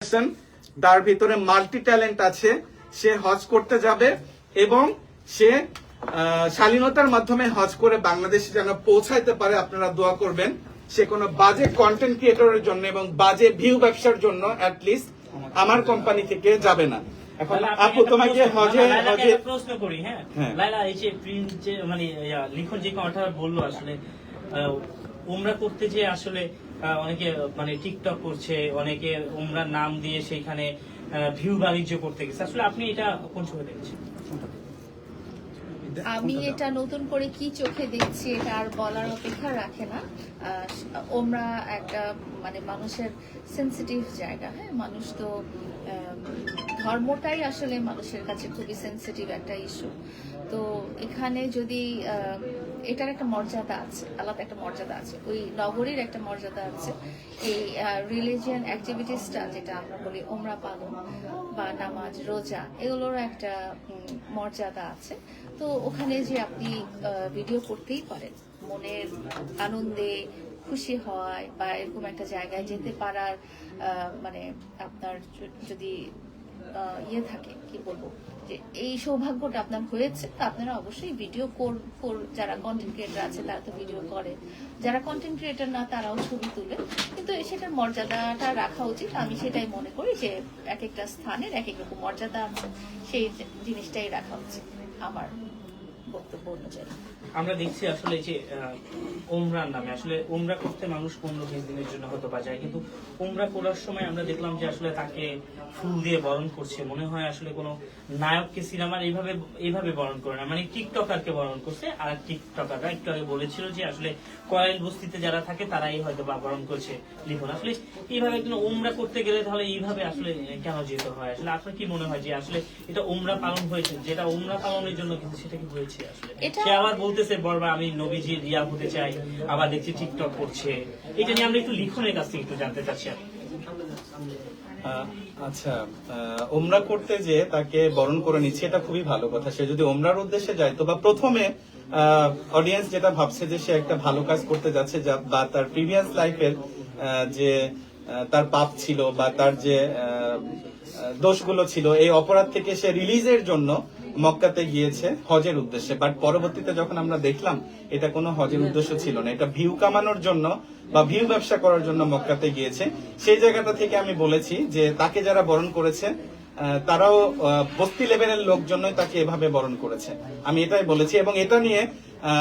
Person তার ভিতরে multi talent আছে সে হজ করতে যাবে এবং সে শালীনতার মাধ্যমে হজ করে বাংলাদেশে যেন পৌঁছাইতে পারে আপনারা দোয়া করবেন। সে কোনো বাজে কন্টেন্ট ক্রিয়েটরের জন্য এবং বাজে ভিউ ব্যবসার জন্য লিস্ট আমার কোম্পানি থেকে যাবে না। এখন আপু তোমাকে হজে হজে প্রশ্ন করি হ্যাঁ? হ্যাঁ। লাইলা এই যে প্রিন্স যে মানে লিখন যে কথাটা বলল আসলে আহ, উমরা করতে যে আসলে অনেকে মানে টিকটক করছে অনেকে উমরার নাম দিয়ে সেইখানে ভিউ বাণিজ্য করতে গেছে। আসলে আপনি এটা কোন চোখে দেখছেন? আমি এটা নতুন করে কি চোখে দেখছি এটা আর বলার অপেক্ষা রাখে না। আহ, ওমরা একটা মানে মানুষের সেন্সিটিভ জায়গা হ্যাঁ? মানুষ তো ধর্মটাই আসলে মানুষের কাছে খুবই সেন্সিটিভ একটা ইস্যু তো এখানে যদি আহ, এটার একটা মর্যাদা আছে, আলাদা একটা মর্যাদা আছে। ওই নগরীর একটা মর্যাদা আছে। এই রিলিজিয়ান অ্যাক্টিভিটিসটা যেটা আমরা বলি ওমরা পালন বা নামাজ, রোজা এগুলোর একটা মর্যাদা আছে। তো ওখানে যে আপনি ভিডিও করতেই পারেন। মনের আনন্দে খুশি হয় বা এরকম একটা জায়গায় যেতে পারার মানে আপনার যদি ইয়ে থাকে, কি বলব? যে এই সৌভাগ্যটা আপনার হয়েছে, তো আপনারা অবশ্যই ভিডিও কর যারা কন্টেন্ট ক্রিয়েটার আছে তারা তো ভিডিও করে। যারা কন্টেন্ট ক্রিয়েটার না, তারাও ছবি তুলে। কিন্তু সেটার মর্যাদাটা রাখা উচিত। আমি সেটাই মনে করি যে এক একটা স্থানের এক এক রকম মর্যাদা আছে, সেই জিনিসটাই রাখা উচিত আমার বক্তব্য অনুযায়ী। আমরা দেখছি আসলে যে উমরার নামে। আসলে উমরা করতে মানুষ পনেরো বিশ দিনের জন্য হয়তো বা যায় কিন্তু উমরা করার সময় আমরা দেখলাম যে আসলে তাকে ফুল দিয়ে বরণ করছে। মনে হয় আসলে কোনো নায়ককে সিনেমার এইভাবে এইভাবে বরণ করে না। মানে টিকটকারকে বরণ করছে আর টিকটকাররা একটু আগে বলেছিল যে আসলে কয়েল বস্তিতে যারা থাকে তারাই হয়তো বা বরণ করছে লিখন আসলে এইভাবে একজন উমরা করতে গেলে তাহলে এইভাবে আসলে কেন যেতে হয়? আসলে আপনার কি মনে হয় যে আসলে এটা উমরা পালন হয়েছে? যেটা উমরা পালনের জন্য কিন্তু সেটা কি হয়েছে আসলে? সে আবার বলতেছে বরবার আমি নবীজি রিয়া হতে চাই, আবার দেখছি টিকটক করছে। এটা নিয়ে আমরা একটু লিখনের কাছ থেকে একটু জানতে চাচ্ছি আচ্ছা ওমরা করতে যে তাকে বরণ করে নিচ্ছে, এটা খুবই ভালো কথা। সে যদি ওমরার উদ্দেশ্যে যায়, তো বা প্রথমে অডিয়েন্স যেটা ভাবছে যে সে একটা ভালো কাজ করতে যাচ্ছে বা তার প্রিভিয়াস লাইফের যে তার পাপ ছিল বা তার যে দোষগুলো ছিল, এই অপরাধ থেকে সে রিলিজের জন্য মক্কাতে গিয়েছে হজের উদ্দেশ্যে বাট পরবর্তীতে যখন আমরা দেখলাম, এটা কোনো হজের উদ্দেশ্য ছিল না। এটা ভিউ কামানোর জন্য বা ভিউ ব্যবসা করার জন্য মক্কাতে গিয়েছে। সেই জায়গাটা থেকে আমি বলেছি যে তাকে যারা বরণ করেছে তারাও বস্তি লেভেলের লোকজনই তাকে এভাবে বরণ করেছে। আমি এটাই বলেছি এবং এটা নিয়ে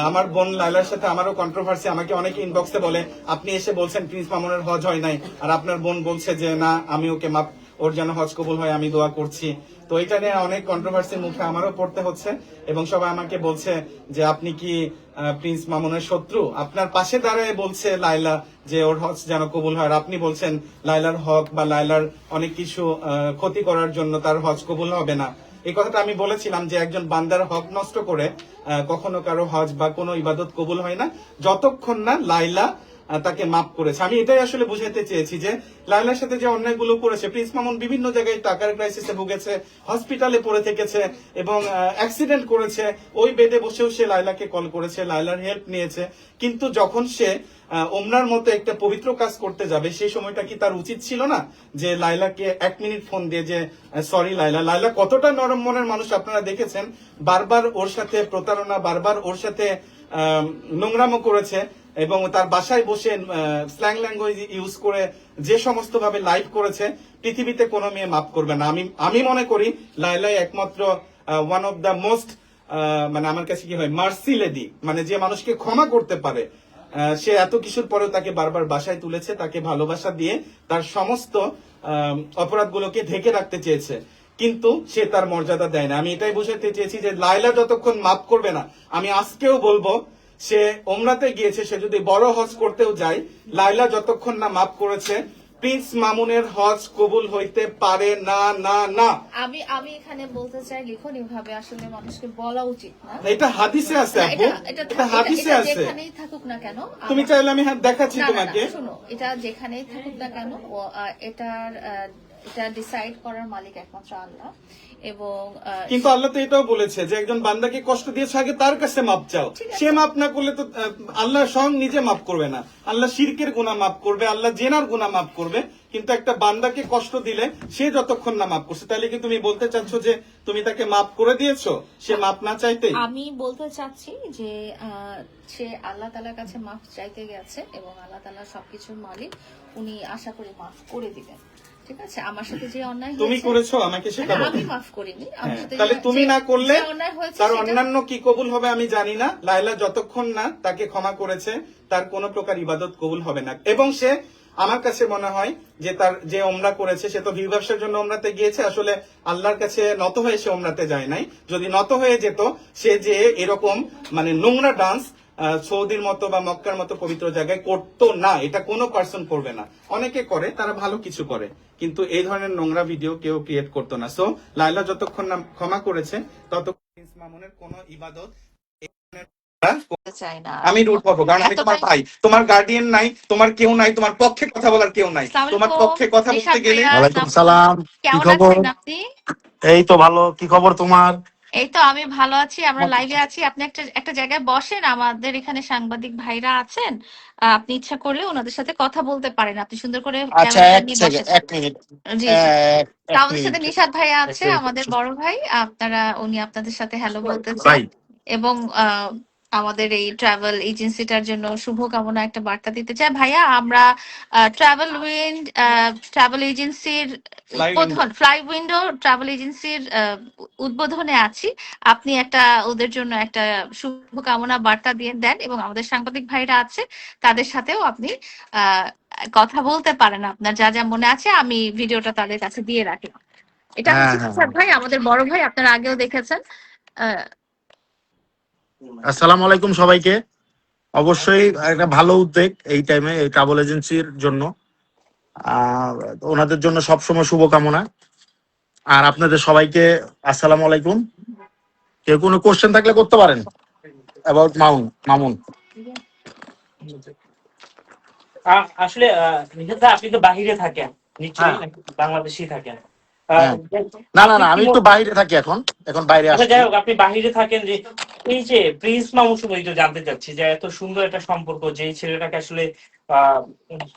আমার বোন লাইলার সাথে আমারও কন্ট্রোভার্সি আমাকে অনেকে ইনবক্সে বলে, আপনি এসে বলছেন প্রিন্স মামুনের হজ হয় নাই। আর আপনার বোন বলছে যে, না, আমি ওকে মাপ, ওর যেন হজ কবুল হয়, আমি দোয়া করছি। তো এটা নিয়ে অনেক কন্ট্রোভার্সির মুখে আমারও পড়তে হচ্ছে এবং সবাই আমাকে বলছে যে আপনি কি প্রিন্স মামুনের শত্রু? আপনার পাশে দাঁড়ায় বলছে লাইলা যে ওর হজ যেন কবুল হয়। আপনি বলছেন লাইলার হক বা লাইলার অনেক কিছু ক্ষতি করার জন্য তার হজ কবুল হবে না। এই কথাটা আমি বলেছিলাম যে একজন বান্দার হক নষ্ট করে কখনো কারও হজ বা কোনো ইবাদত কবুল হয় না। যতক্ষণ না লাইলা তাকে মাফ করেছে। আমি এটাই আসলে বুঝাতে চেয়েছি যে লাইলার সাথে যে অন্যায়গুলো করেছে, প্রিন্স মামুন বিভিন্ন জায়গায় টাকার ক্রাইসিসে ভুগেছে হসপিটালে পড়ে থেকেছে এবং অ্যাক্সিডেন্ট করেছে। ওই বেডে বসেও সে লাইলাকে কল করেছে লাইলার হেল্প নিয়েছে। কিন্তু যখন সে ওমনার মতো একটা পবিত্র কাজ করতে যাবে, সেই সময়টা কি তার উচিত ছিল না? যে লাইলাকে এক মিনিট ফোন দিয়ে যে সরি লাইলা লাইলা কতটা নরম মনের মানুষ আপনারা দেখেছেন, বারবার ওর সাথে প্রতারণা, বারবার ওর সাথে নোংরামো করেছে। এবং তার বাসায় বসে স্ল্যাং ল্যাঙ্গুয়েজ ইউজ করে যে সমস্ত ভাবে লাইভ করেছে, পৃথিবীতে কোনো মেয়ে মাফ করবে না। আমি আমি মনে করি লাইলাই একমাত্র ওয়ান অফ দ্য মোস্ট মানে আমার কাছে কি হয় মার্সি লেডি মানে যে মানুষকে ক্ষমা করতে পারে। সে এত কিছুর পরেও তাকে বারবার বাসায় তুলেছে, তাকে ভালোবাসা দিয়ে তার সমস্ত অপরাধগুলোকে ঢেকে রাখতে চেয়েছে। কিন্তু সে তার মর্যাদা দেয় না। আমি এটাই বুঝাতে চেয়েছি যে লাইলা যতক্ষণ মাফ করবে না, আমি আজকেও বলব সে ওমরাতে গিয়েছে সে যদি বড় হজ করতেও যায় লাইলা যতক্ষণ না মাফ করেছে প্রিন্স মামুনের হজ কবুল হইতে পারে না না না। আমি আমি এখানে বলতে চাই লিখন এভাবে আসলে মানুষকে বলা উচিত না। এটা হাদিসে আছে আপু এটা- হাদিসে আছে। যেখানেই থাকুক না কেন তুমি চাইলে আমি হ্যাঁ দেখাচ্ছি তোমাকে। শোনো এটা যেখানেই থাকুক না কেন এটার এটা ডিসাইড করার মালিক একমাত্র আল্লাহ। এবং কিন্তু আল্লাহ তো এটাও বলেছে যে একজন বান্দাকে কষ্ট দিয়েছে আগে তার কাছে মাপ চাও। সে মাপ না করলে তো আল্লাহ স্বয়ং নিজে মাপ করবে না। আল্লাহ শিরকের গুণা মাপ করবে আল্লাহ জেনার গুণা মাপ করবে। কিন্তু একটা বান্দাকে কষ্ট দিলে সে যতক্ষণ না মাফ করছে তাহলে কি তুমি বলতে চাচ্ছ যে তুমি তাকে মাফ করে দিয়েছ? সে মাফ না চাইতে আমি বলতে চাচ্ছি যে সে আল্লাহ তালার কাছে মাফ চাইতে গেছে এবং আল্লাহ তালা সবকিছুর মালিক উনি আশা করি মাফ করে দিবেন। ঠিক আছে? আমার সাথে যে অন্যায় তুমি করেছ আমাকে সেটা আমি মাফ করিনি। হ্যাঁ, তাহলে তুমি না করলে তার অন্যান্য কি কবুল হবে আমি জানি না। লাইলা যতক্ষণ না তাকে ক্ষমা করেছে তার কোনো প্রকার ইবাদত কবুল হবে না। এবং সে আমার কাছে মনে হয় যে তার যে ওমরা করেছে সে তো ভিউ ব্যবসার জন্য ওমরাতে গিয়েছে। আসলে আল্লাহর কাছে নত হয়ে সে ওমরাতে যায় নাই। যদি নত হয়ে যেত সে যে এরকম মানে নোংরা ডান্স সৌদির মতো বা মক্কার মতো পবিত্র জায়গায় করতো না। এটা কোনো পার্সন করবে না। অনেকে করে তারা ভালো কিছু করে। কিন্তু এই ধরনের নোংরা ভিডিও কেউ ক্রিয়েট করতো না। সো লাইলা যতক্ষণ না ক্ষমা করেছে ততক্ষণ মামুনের কোনো ইবাদত আমি রুট পাবো কারণ আমি তোমার ভাই- তোমার গার্ডিয়ান নাই তোমার কেউ নাই তোমার পক্ষে কথা বলার কেউ নাই। তোমার পক্ষে কথা বলতে গেলে সালাম কি খবর? এই তো ভালো। কি খবর তোমার? এই তো আমি ভালো আছি আমরা লাইভে আছি। আপনি একটা একটা জায়গায় বসেন আমাদের এখানে সাংবাদিক ভাইরা আছেন। আপনি ইচ্ছা করলে ওনাদের সাথে কথা বলতে পারেন। আপনি সুন্দর করে আচ্ছা এক মিনিট এক আমাদের সাথে নিশাদ ভাই আছে আমাদের বড় ভাই। আপনারা উনি আপনাদের সাথে হ্যালো বলতে চান এবং আহ, আমাদের এই ট্রাভেল এজেন্সিটার জন্য শুভকামনা একটা বার্তা দিতে চাই। ভাইয়া আমরা ট্রাভেল উইন্ড ট্রাভেল এজেন্সির উদ্বোধন ফ্লাই উইন্ডো ট্রাভেল এজেন্সির উদ্বোধনে আছি। আপনি একটা ওদের জন্য একটা শুভকামনা বার্তা দিয়ে দেন এবং আমাদের সাংবাদিক ভাইরা আছে তাদের সাথেও আপনি আহ, কথা বলতে পারেন আপনার যা যা মনে আছে। আমি ভিডিওটা তাদের কাছে দিয়ে রাখি এটা হ্যাঁ, হ্যাঁ, নিশাদ ভাই আমাদের বড় ভাই আপনারা আগেও দেখেছেন। আহ, আসসালামু আলাইকুম সবাইকে। অবশ্যই একটা ভালো উদ্যোগ এই টাইমে এই ট্রাভেল এজেন্সির জন্য। আহ, ওনাদের জন্য সবসময় শুভকামনা। আর আপনাদের সবাইকে আসসালামু আলাইকুম। কেউ কোনো কোশ্চেন থাকলে করতে পারেন। অ্যাবাউট মাউন মামুন। আসলে আপনি তো বাহিরে থাকেন। নিশ্চয়ই হ্যাঁ। বাংলাদেশেই থাকেন। না না না আমি একটু বাইরে থাকি এখন এখন বাইরে আচ্ছা আসছি। যাই হোক আপনি বাহিরে থাকেন যে এই যে প্রিন্স মামুন শুধু একটু জানতে চাচ্ছি যে এত সুন্দর একটা সম্পর্ক যে ছেলেটাকে আসলে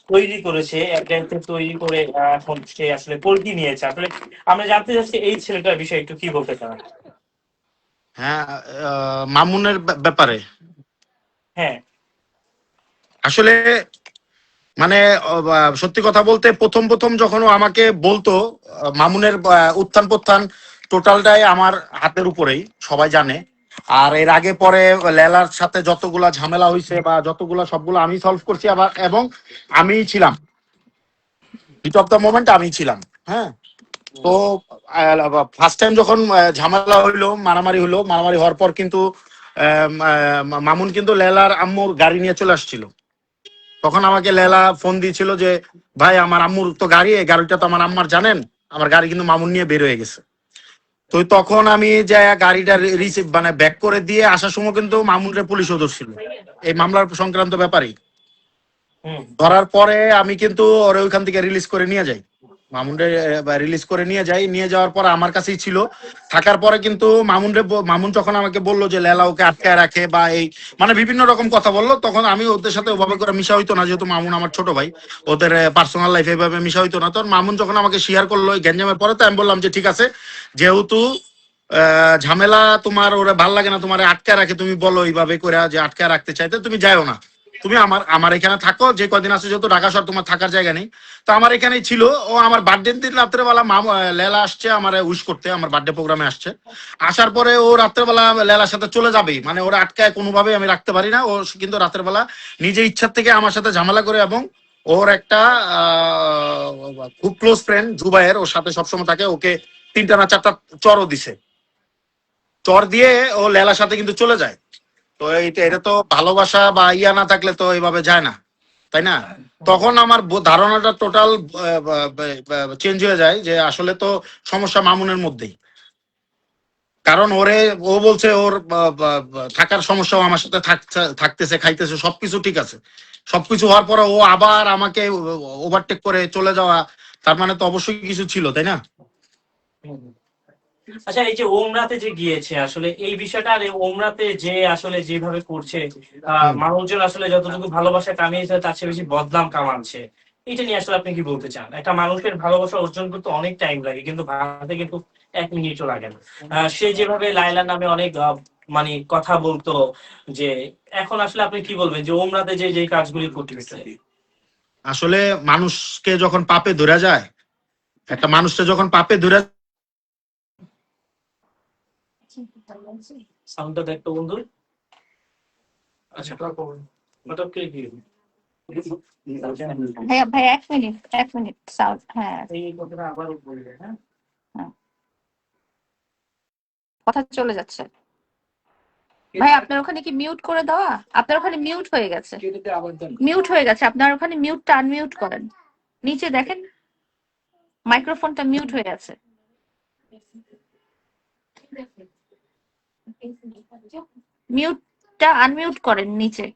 তৈরি করেছে একটা তৈরি করে এখন সে আসলে পল্টি নিয়েছে। আসলে আমরা জানতে চাচ্ছি এই ছেলেটার বিষয়ে একটু কি বলতে চান? হ্যাঁ মামুনের ব্যা- ব্যাপারে। হ্যাঁ। আসলে মানে সত্যি কথা বলতে প্রথম প্রথম যখন আমাকে বলতো মামুনের উত্থান প্রত্থান টোটালটাই আমার হাতের উপরেই, সবাই জানে। আর এর আগে পরে লেলার সাথে যতগুলা ঝামেলা হয়েছে বা যতগুলা সবগুলো আমি সলভ করছি আবার, এবং আমি ছিলাম। হিট অফ দ্য মোমেন্ট আমি ছিলাম হ্যাঁ? তো ফার্স্ট টাইম যখন ঝামেলা হইল, মারামারি হইল, মারামারি হওয়ার পর কিন্তু মামুন কিন্তু লেলার আম্মুর গাড়ি নিয়ে চলে আসছিল। তখন আমাকে লেলা ফোন দিয়েছিল যে ভাই আমার আম্মুর তো গাড়ি এই গাড়িটা তো আমার আম্মার জানেন আমার গাড়ি কিন্তু মামুন নিয়ে বের হয়ে গেছে। তো তখন আমি যে গাড়িটা রিসিভ মানে ব্যাক করে দিয়ে আসার সময় কিন্তু মামুনরে পুলিশও ছিল। এই মামলার সংক্রান্ত ব্যাপারেই। ধরার পরে আমি কিন্তু ওরে ওইখান থেকে রিলিজ করে নিয়ে যাই। মামুনরে রিলিজ করে নিয়ে যাই। নিয়ে যাওয়ার পর আমার কাছেই ছিল। থাকার পরে কিন্তু মামুনরে মামুন যখন আমাকে বলল যে, লেলা, ওকে আটকায় রাখে বা এই মানে বিভিন্ন রকম কথা বলল। তখন আমি ওদের সাথে ওভাবে করে মিশা হইতো না, যেহেতু মামুন আমার ছোট ভাই। ওদের পার্সোনাল লাইফ এভাবে মিশা হইতো না। তখন মামুন যখন আমাকে শেয়ার করল গ্যাঞ্জামের পরে, তো আমি বললাম যে, ঠিক আছে। যেহেতু ঝামেলা তোমার ওরা ভালো লাগে না, তোমার আটকায় রাখে, তুমি বলো এইভাবে করে যে আটকায় রাখতে চাইতে, তুমি যাও না। তুমি আমার আমার এখানে থাকো, যে কদিন আছে যেহেতু ঢাকা শহর, তোমার থাকার জায়গা নেই। তো আমার এখানেই ছিল। ও আমার বার্থডে দিন রাত্রেবেলা মাম লেলা আসছে আমার উইশ করতে, আমার বার্থডে প্রোগ্রামে আসছে। আসার পরে ও রাত্রেবেলা লেলার সাথে চলে যাবেই। মানে ওরা আটকায় কোনোভাবে আমি রাখতে পারি না। ও কিন্তু রাত্রেবেলা নিজে ইচ্ছার থেকে আমার সাথে ঝামেলা করে এবং ওর একটা খুব ক্লোজ ফ্রেন্ড জুবাইয়ের, ওর সাথে সবসময় থাকে, ওকে তিনটা না চারটা চরও দিছে। চর দিয়ে ও লেলার সাথে কিন্তু চলে যায়। তো এটা তো ভালোবাসা বা ইয়া না থাকলে তো এইভাবে যায় না, তাই না? তখন আমার ধারণাটা টোটাল চেঞ্জ হয়ে যায় যে আসলে তো সমস্যা মামুনের মধ্যেই। কারণ ওরে, ও বলছে ওর থাকার সমস্যাও আমার সাথে থাকতেছে, খাইতেছে, সবকিছু ঠিক আছে। সবকিছু হওয়ার পরে ও আবার আমাকে ওভারটেক করে চলে যাওয়া, তার মানে তো অবশ্যই কিছু ছিল, তাই না। আচ্ছা এই যে ওমরাতে যে গিয়েছে আসলে এই বিষয়টা আর ওমরাতে যে আসলে যেভাবে করছে মানুষজন আসলে যতটুকু ভালোবাসা কামিয়েছে তার চেয়ে বেশি বদনাম কামাচ্ছে। এটা নিয়ে আসলে আপনি কি বলতে চান? একটা মানুষের ভালোবাসা অর্জন করতে অনেক টাইম লাগে কিন্তু ভারতে কিন্তু এক মিনিটও লাগে না। সে যেভাবে লাইলার নামে অনেক মানে কথা বলতো যে এখন আসলে আপনি কি বলবেন যে ওমরাতে যে যে কাজগুলি করতেছে? আসলে মানুষকে যখন পাপে ধরা যায় একটা মানুষকে যখন পাপে ধরা সাউন্ডটা দেখতো বন্ধু। আচ্ছা ওটা কে কি ভাইয়া ভাইয়া এক মিনিট এক মিনিট সাউন্ড হ্যাঁ। এই কথাটা আবার বলবে হ্যাঁ? কথা চলে যাচ্ছে। ভাই আপনার ওখানে কি মিউট করে দেওয়া? আপনার ওখানে মিউট হয়ে গেছে। মিউট হয়ে গেছে। আপনার ওখানে মিউটটা আনমিউট করেন। নিচে দেখেন মাইক্রোফোনটা মিউট হয়ে আছে মিউটটা আনমিউট করেন নিচে।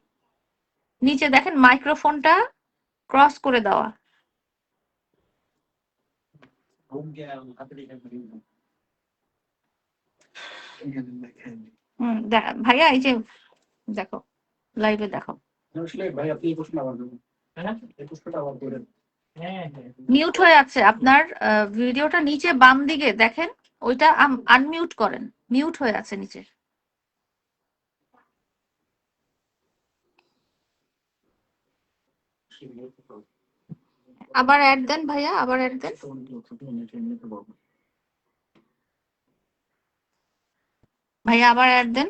নিচে দেখেন মাইক্রোফোনটা ক্রস করে দেওয়া। ভাইয়া, এই যে দেখো লাইভে দেখো। মিউট হয়ে আছে। আপনার ভিডিওটা নিচে বাম দিকে দেখেন, ওইটা আনমিউট করেন। মিউট হয়ে আছে নিচে। আবার অ্যাড দেন ভাইয়া আবার অ্যাড দেন। ভাইয়া আবার অ্যাড দেন।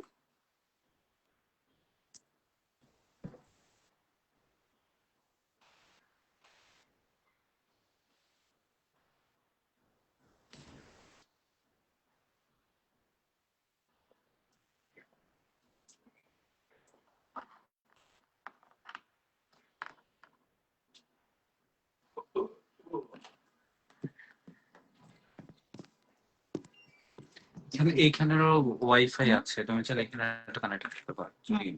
মানে এইখানেরও ওয়াইফাই আছে। তুমি চাইলে এখানে একটা কানেক্ট করতে পারো।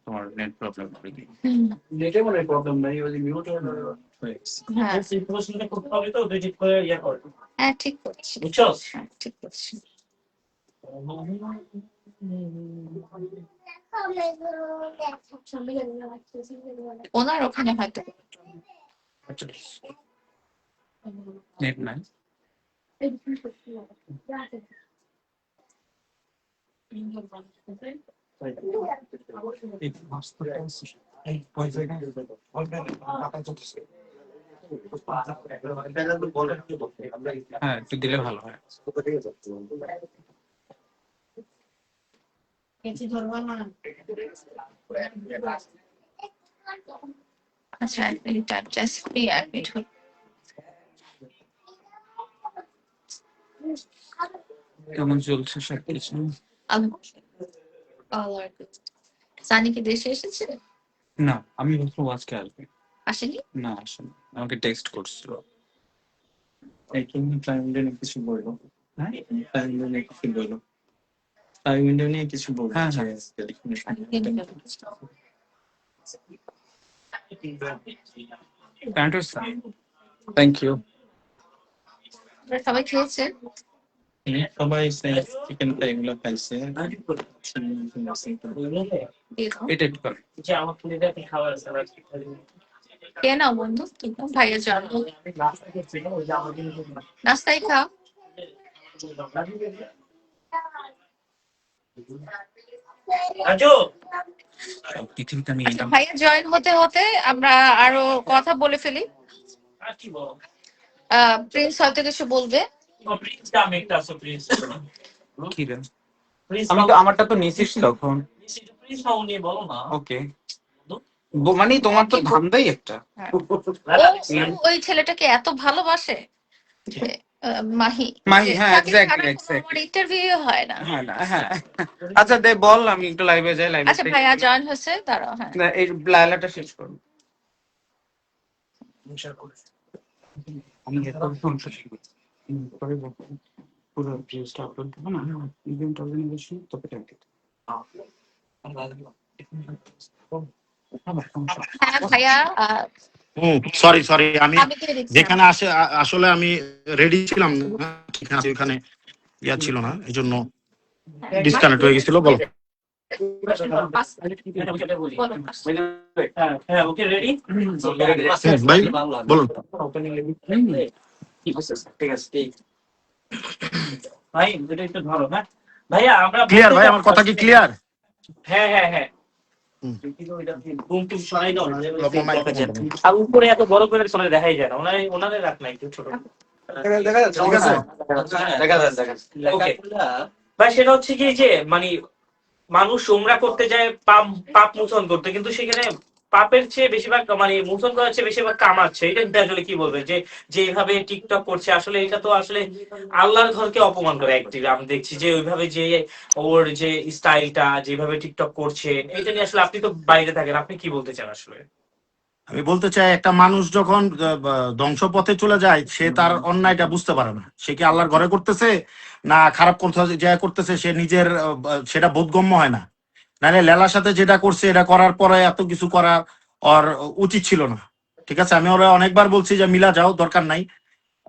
তোমার নেট প্রবলেম হবে কি নেটে মনে প্রবলেম নাই ওই মিউট হ্যাঁ প্রশ্নটা করতে হবে তো দুই ঠিক করে ইয়া কর। হ্যাঁ ঠিক করছি। বুঝছ? হ্যাঁ ঠিক করছি। ওনার ওখানে হয়তো। নেট নাই এই মাস্টারটা আছে। এই ওয়াইফাইটা হ্যাঁ একটু দিলে ভালো হয়। আচ্ছা এক মিনিট জাস্ট এক মিনিট কেমন চলছে সব কিছু সানি কি দেশে এসেছে? না আমি ভাবছিলাম আজকে আসবে। আসেনি? না আসেনি। আমাকে টেক্সট করছিল। এই তুমি নিয়ে কিছু বলল হ্যাঁ টাইম নিয়ে কিছু বলল নিয়ে কিছু বলল হ্যাঁ হ্যাঁ। থ্যাংক ইউ সবাই খেয়েছে সবাই চিকেনটা এগুলো খাইছে। এটা একটু করো। কি বন্ধু? তুমি ভাইয়া নাস্তাই খাও। ভাইয়া জয়েন হতে হতে আমরা আরও কথা বলে ফেলি। কি বল? আহ, প্রিন্স হয়তো কিছু বলবে। কি রে আমারটা তো নিছিস তখন। ওকে। মানে তোমার তো ধান্দাই একটা। ও ওই ছেলেটাকে এত ভালোবাসে মাহি। মাহি, হ্যাঁ, ইন্টারভিউ হয় না। হ্যাঁ না হ্যাঁ। আচ্ছা দে বল আমি একটু লাইভে যাই লাইভে আচ্ছা ভাইয়া জয়েন হয়েছে দাঁড়াও হ্যাঁ। এই লাইলাটা শেষ করো। আমি এত শিখি পরে বলব পুরো ভিউজটা আপলোড দেবো না ইভেন্ট অর্গানাইজেশন তোকে দিতে হ্যাঁ ভাইয়া সরি সরি আমি যেখানে আসে আসলে আমি রেডি ছিলাম ঠিক আছে ওখানে ইয়া ছিল না এই জন্য ডিসকানেক্ট হয়ে গেছিল বলো। হ্যাঁ হ্যাঁ ওকে রেডি ভাই বলুন। ঠিক আছে ঠিক। ভাই এটা একটু ধরো হ্যাঁ? ভাইয়া আমরা ক্লিয়ার ভাই আমার কথা কি ক্লিয়ার হ্যাঁ হ্যাঁ হ্যাঁ। উপরে এত বড় করে দেখাই যায় না। ওনারে রাখ না একটু ছোট। দেখা যাচ্ছে ঠিক আছে। দেখা যাচ্ছে দেখা যাচ্ছে। Okay. ভাই সেটা হচ্ছে কি যে মানে মানুষ উমরা করতে যায় পাপ পাপ মোচন করতে। কিন্তু সেখানে পাপের চেয়ে বেশিরভাগ মানে মোচন করার চেয়ে বেশিরভাগ কামাচ্ছে এটা আসলে কি বলবে? যে যেভাবে টিকটক করছে আসলে এটা তো আসলে আল্লাহর ঘরকে অপমান করে একদিকে আমি দেখছি যে ওইভাবে যে ওর যে স্টাইলটা যেভাবে টিকটক করছে এটা নিয়ে আসলে আপনি তো বাইরে থাকেন। আপনি কি বলতে চান আসলে? আমি বলতে চাই একটা মানুষ যখন ধ্বংস পথে চলে যায় সে তার অন্যায়টা বুঝতে পারে না। সে কি আল্লাহর ঘরে করতেছে? না খারাপ কোথাও যা করতেছে সে নিজের সেটা বোধগম্য হয় না। নাহলে লেলার সাথে যেটা করছে, এটা করার পরে এত কিছু করা ওর উচিত ছিল না। ঠিক আছে? আমি ওরা অনেকবার বলছি যে, মিলা, যাও, দরকার নাই।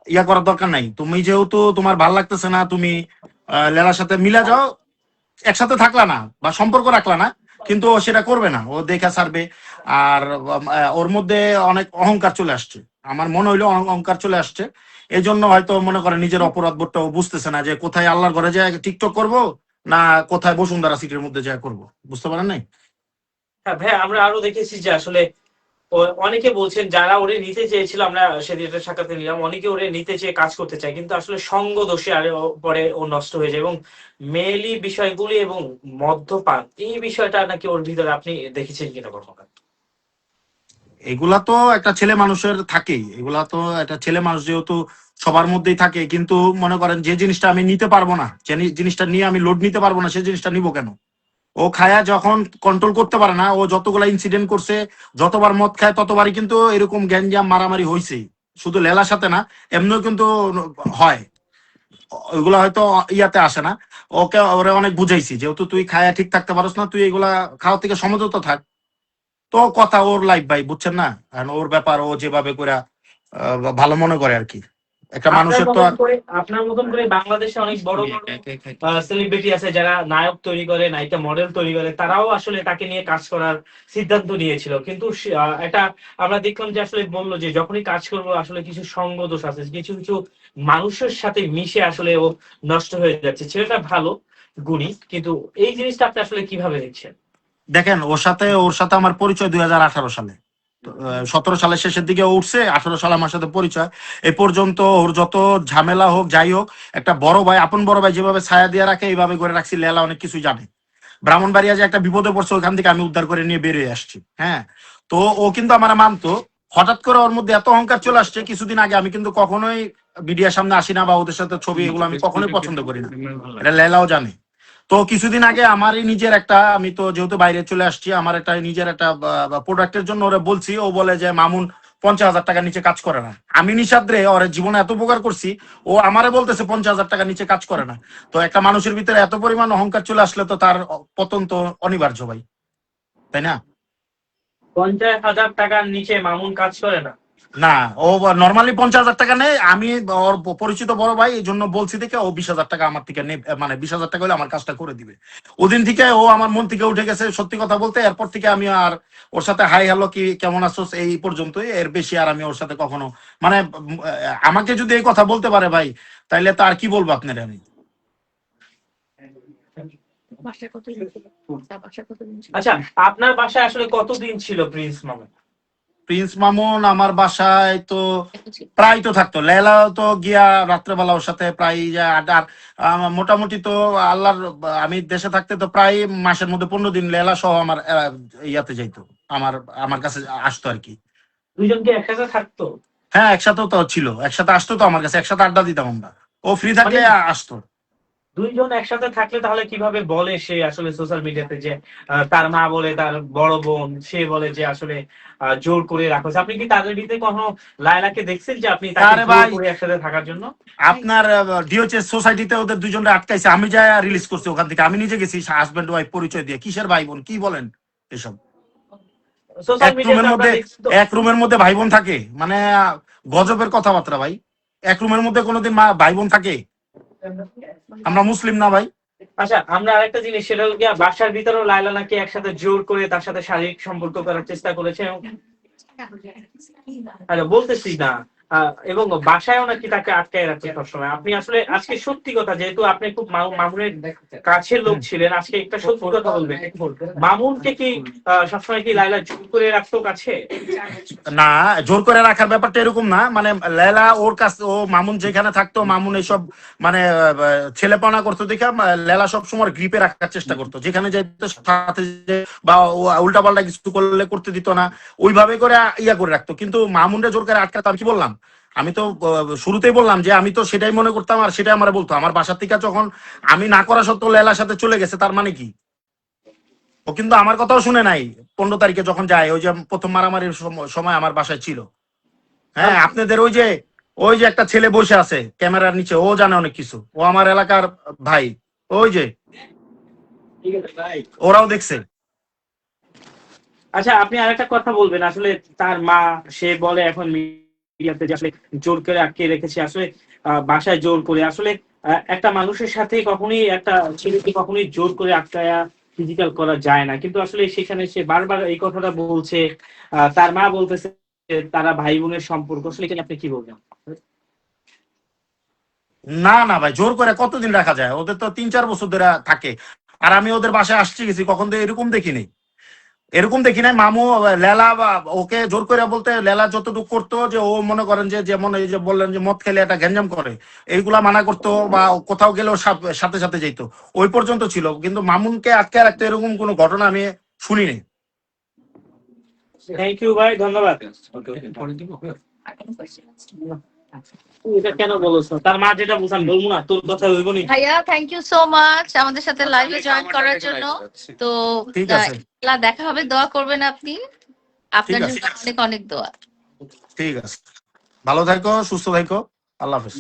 ইয়া করার দরকার নাই। তুমি যেহেতু তোমার ভালো লাগতেছে না, তুমি লেলার সাথে মিলা যাও, একসাথে থাকলা না বা সম্পর্ক রাখলা না, কিন্তু ও সেটা করবে না। ও দেখা সারবে আর ওর মধ্যে অনেক অহংকার চলে আসছে। আমার মনে হইল অহ- অহংকার চলে আসছে। এই জন্য হয়তো মনে করে নিজের অপরাধ বোধটা বুঝতেছে না যে, কোথায় আল্লাহর ঘরে যায় টিকটক করব না কোথায় বসুন্ধরা সিটির মধ্যে যা করব, বুঝতে পারেন নাই? হ্যাঁ ভাই, আমরা আরও দেখেছি যে আসলে অনেকে বলছেন যারা ওরে নিতে চেয়েছিল, আমরা সেদিন একটা সাক্ষাতে নিলাম, অনেকে ওরে নিতে চেয়ে কাজ করতে চায়, কিন্তু আসলে সঙ্গ দোষে আর পরে ও নষ্ট হয়ে যায় এবং মেলি বিষয়গুলি এবং মদ্যপান, এই বিষয়টা নাকি ওর ভিতরে আপনি দেখেছেন কিনা কখনো? এগুলা তো একটা ছেলে মানুষের থাকেই। এগুলা তো একটা ছেলে মানুষ যেহেতু সবার মধ্যেই থাকে, কিন্তু মনে করেন যে জিনিসটা আমি নিতে পারব না, যে জিনিসটা নিয়ে আমি লোড নিতে পারব না সেই জিনিসটা নিবো কেন? ও খায়া যখন কন্ট্রোল করতে পারে না, ও যতগুলা ইনসিডেন্ট করছে, যতবার মদ খায় ততবারই কিন্তু এরকম গ্যাঞ্জাম মারামারি হয়েছেই শুধু লেলার সাথে না, এমনিও কিন্তু হয়। ওইগুলা হয়তো ইয়াতে আসে না। ওকে ওরা অনেক বুঝাইছি, যেহেতু তুই খায়া ঠিক থাকতে পারস না, তুই এগুলা খাওয়া থেকে সমঝোতা থাক। তো কথা ওর লাইফ ভাই বুঝছেন না? আর ওর ব্যাপার ও যেভাবে করে আহ, ভালো মনে করে আর কি। একটা মানুষের তো আপনার মতন করে বাংলাদেশে অনেক বড় বড় সেলিব্রিটি আছে যারা নায়ক তৈরি করে নায়িকা মডেল তৈরি করে তারাও আসলে তাকে নিয়ে কাজ করার সিদ্ধান্ত নিয়েছিল। কিন্তু আহ, এটা আমরা দেখলাম যে আসলে বলল যে যখনই কাজ করব আসলে কিছু সঙ্গ দোষ আছে কিছু কিছু মানুষের সাথে মিশে আসলে ও নষ্ট হয়ে যাচ্ছে। ছেলেটা ভালো গুণী কিন্তু এই জিনিসটা আপনি আসলে কীভাবে দেখছেন? দেখেন, ওর সাথে ওর সাথে আমার পরিচয় দুই হাজার আঠারো সালে। সতেরো সালের শেষের দিকে উঠছে, আঠারো সালে আমার সাথে পরিচয়। এ পর্যন্ত ওর যত ঝামেলা হোক, যাই হোক, একটা বড় ভাই, আপন বড় ভাই যেভাবে ছায়া দিয়ে রাখে, এইভাবে করে রাখছি, লেলা অনেক কিছু জানে। ব্রাহ্মণবাড়িয়া যে একটা বিপদে পড়ছে, ওখান থেকে আমি উদ্ধার করে নিয়ে বেরিয়ে আসছি হ্যাঁ? তো ও কিন্তু আমার মানতো। হঠাৎ করে ওর মধ্যে এত অহংকার চলে আসছে, কিছুদিন আগে আমি কিন্তু কখনোই মিডিয়ার সামনে আসি না বা ওদের সাথে ছবি এগুলো আমি কখনোই পছন্দ করি না। এটা লেলাও জানে। তো কিছুদিন আগে আমারই নিজের একটা, আমি তো যেহেতু বাইরে চলে আসছি, আমার একটা নিজের একটা প্রোডাক্টের জন্য ওরা বলছি, ও বলে যে, মামুন, পঞ্চাশ হাজার টাকার নিচে কাজ করে না। আমি নিঃসাদ্রে ওর জীবনে এত উপকার করছি, ও আমারে বলতেছে, পঞ্চাশ হাজার টাকার নিচে কাজ করে না। তো একটা মানুষের ভিতরে এত পরিমাণ অহংকার চলে আসলে তো তার পতন তো অনিবার্য ভাই, তাই না? পঞ্চাশ হাজার টাকার নিচে মামুন কাজ করে না। না ও নর্মালি পঞ্চাশ হাজার টাকা নেই আমি ওর পরিচিত বড় ভাই এই জন্য বলছি দেখে ও বিশ হাজার টাকা আমার থেকে মানে বিশ হাজার টাকা হলে আমার কাজটা করে দিবে। ওদিন থেকে ও আমার মন থেকে উঠে গেছে সত্যি কথা বলতে এরপর থেকে আমি আর ওর সাথে হাই হ্যালো কি কেমন আছো এই পর্যন্তই এর বেশি আর আমি ওর সাথে কখনো মানে আমাকে যদি এই কথা বলতে পারে ভাই তাইলে তো আর কি বলব আপনার আমি? আচ্ছা আপনার বাসায় আসলে কতদিন ছিল প্রিন্স মামুন প্রিন্স মামুন আমার বাসায় তো প্রায় তো থাকতো। লেলা তো গিয়া রাত্রেবেলা ওর সাথে প্রায় যায় আড্ডা আর, মোটামুটি তো আল্লাহর আমি দেশে থাকতে তো প্রায় মাসের মধ্যে পনেরো দিন লেলা সহ আমার ইয়াতে যাইতো। আমার আমার কাছে আসতো আর কি। দুইজন কি একসাথে থাকতো? হ্যাঁ একসাথেও তো ছিল। একসাথে আসতো তো আমার কাছে। একসাথে আড্ডা দিতাম আমরা। ও ফ্রি থাকলে মানে- আসতো। দুইজন একসাথে থাকলে তাহলে কীভাবে বলে সে আসলে সোশ্যাল মিডিয়াতে যে তার মা বলে তার বড় বোন সে বলে যে আসলে জোর করে রাখো আপনি কি তাদের ভিতরে কখনো লায়লাকে দেখছেন যে আপনি। একসাথে থাকার জন্য? আপনার ডিওচএস সোসাইটিতে ওদের দুজনকে আটকাইছে। আমি যাই রিলিজ করছি ওখান থেকে। আমি নিজে গেছি হাজবেন্ড ওয়াইফ পরিচয় দিয়ে। কিসের ভাই বোন? কি বলেন এসব? রুমের মধ্যে এক রুমের মধ্যে ভাই বোন থাকে? মানে গজবের কথাবার্তা ভাই। এক রুমের মধ্যে কোনোদিন মা ভাই বোন থাকে? আমরা মুসলিম না ভাই। আচ্ছা আমরা আরেকটা জিনিস সেটা হল গিয়া বাসার ভিতরেও লাইলা নাকি একসাথে জোর করে তার সাথে শারীরিক সম্পর্ক করার চেষ্টা করেছে আচ্ছা আরে বলতেছি না। এবং বাসায়ও নাকি তাকে আটকায় রাখছে সবসময়। আপনি আসলে আজকে সত্যি কথা যেহেতু আপনি খুব মামুনের কাছের লোক ছিলেন আজকে একটা সত্যি কথা বলবেন মামুনকে কি আহ, সবসময় কি লাইলা জোর করে রাখতো কাছে? না জোর করে রাখার ব্যাপারটা এরকম না। মানে লেলা ওর কাছে ও মামুন যেখানে থাকতো মামুন এইসব মানে ছেলেপনা করতো দেখে লেলা সব সময় গ্রিপে রাখার চেষ্টা করতো। যেখানে যাইতো সাথে বা উল্টা পাল্টা কিছু করলে করতে দিত না। ওইভাবে করে ইয়া করে রাখতো। কিন্তু মামুনটা জোর করে আটকাতো আমি কি বললাম? আমি তো শুরুতেই বললাম যে আমি তো সেটাই মনে করতাম আর সেটাই আমার বলতো। আমার বাসার থেকে যখন আমি না করা সত্ত্বেও লেলার সাথে চলে গেছে তার মানে কি? ও কিন্তু আমার কথাও শুনে নাই। পনেরো তারিখে যখন যায় ওই যে প্রথম মারামারির সময় আমার বাসায় ছিল। হ্যাঁ আপনাদের ওই যে ওই যে একটা ছেলে বসে আছে ক্যামেরার নিচে ও জানে অনেক কিছু। ও আমার এলাকার ভাই। ওই যে ওরাও দেখছে। আচ্ছা আপনি আরেকটা কথা বলবেন। আসলে তার মা সে বলে এখন মিডিয়াতে যে আসলে জোর করে আটকে রেখেছে, আসলে বাসায় জোর করে। আসলে একটা মানুষের সাথে কখনোই একটা ছেলেকে কখনোই জোর করে আটকায়া ফিজিক্যাল করা যায় না। কিন্তু আসলে সেখানে সে বারবার এই কথাটা বলছে তার মা বলতেছে তারা ভাই বোনের সম্পর্ক। আসলে এখানে আপনি কি বলবেন? না না ভাই, জোর করে কতদিন রাখা যায়? ওদের তো তিন চার বছর ধরে থাকে। আর আমি ওদের বাসায় আসছি গেছি, কখন তো এরকম দেখিনি। এরকম দেখি নাই। মামু লেলা বা ওকে জোর করে বলতে লেলা যতটুকু করতো যে ও মনে করেন যে যেমন এই যে বললেন যে মদ খেলে একটা গ্যাঞ্জাম করে এইগুলা মানা করতো বা কোথাও গেলেও সাথে সাথে যেত ওই পর্যন্ত ছিল। কিন্তু মামুনকে আটকে রাখতে এরকম কোনো ঘটনা আমি শুনিনি থ্যাংক ইউ ভাই। ধন্যবাদ। এটা কেন বলছো তার মা যেটা বলছেন বলব না তোর কথা হইব নি ভাইয়া থ্যাংক ইউ সো মাচ আমাদের সাথে লাইভে জয়েন করার জন্য তো দেখা হবে দোয়া করবেন আপনি আপনার জন্য অনেক অনেক দোয়া ঠিক আছে ভালো থাকো সুস্থ থাকো আল্লাহ হাফিজ